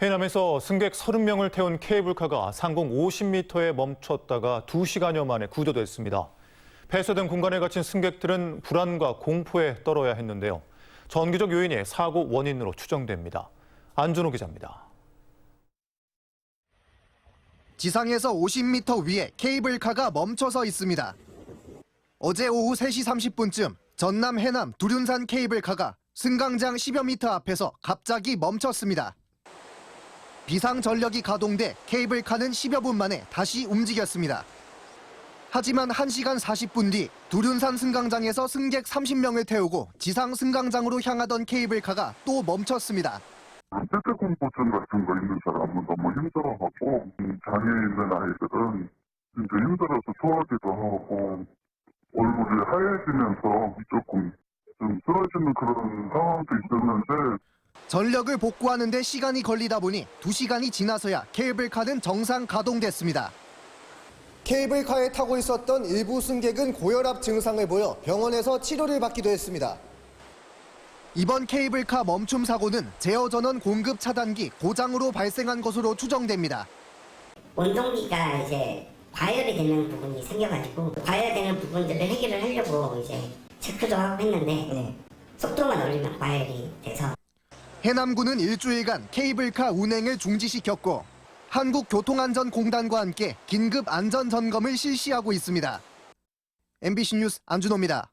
해남에서 승객 30명을 태운 케이블카가 상공 50m에 멈췄다가 2시간여 만에 구조됐습니다. 폐쇄된 공간에 갇힌 승객들은 불안과 공포에 떨어야 했는데요. 전기적 요인이 사고 원인으로 추정됩니다. 안준호 기자입니다. 지상에서 50m 위에 케이블카가 멈춰서 있습니다. 어제 오후 3시 30분쯤 전남 해남 두륜산 케이블카가 승강장 10여 미터 앞에서 갑자기 멈췄습니다. 비상 전력이 가동돼 케이블카는 10여 분 만에 다시 움직였습니다. 하지만 1시간 40분 뒤 두륜산 승강장에서 승객 30명을 태우고 지상 승강장으로 향하던 케이블카가 또 멈췄습니다. 세대공포증 같은 거 있는 사람은 너무 힘들어하고 음, 장애 있는 아이들은 진짜 힘들어서 토하기도 하고 얼굴이 하얘지면서 조금 좀 쓰러지는 그런 상황도 있었는데 전력을 복구하는 데 시간이 걸리다 보니 2시간이 지나서야 케이블카는 정상 가동됐습니다. 케이블카에 타고 있었던 일부 승객은 고혈압 증상을 보여 병원에서 치료를 받기도 했습니다. 이번 케이블카 멈춤 사고는 제어 전원 공급 차단기 고장으로 발생한 것으로 추정됩니다. 원동기가 이제 과열이 되는 부분이 생겨가지고 과열되는 부분들을 해결을 하려고 이제 체크도 하고 했는데 속도만 올리면 과열이 돼서 해남군은 일주일간 케이블카 운행을 중지시켰고 한국교통안전공단과 함께 긴급 안전 점검을 실시하고 있습니다. MBC 뉴스 안준호입니다.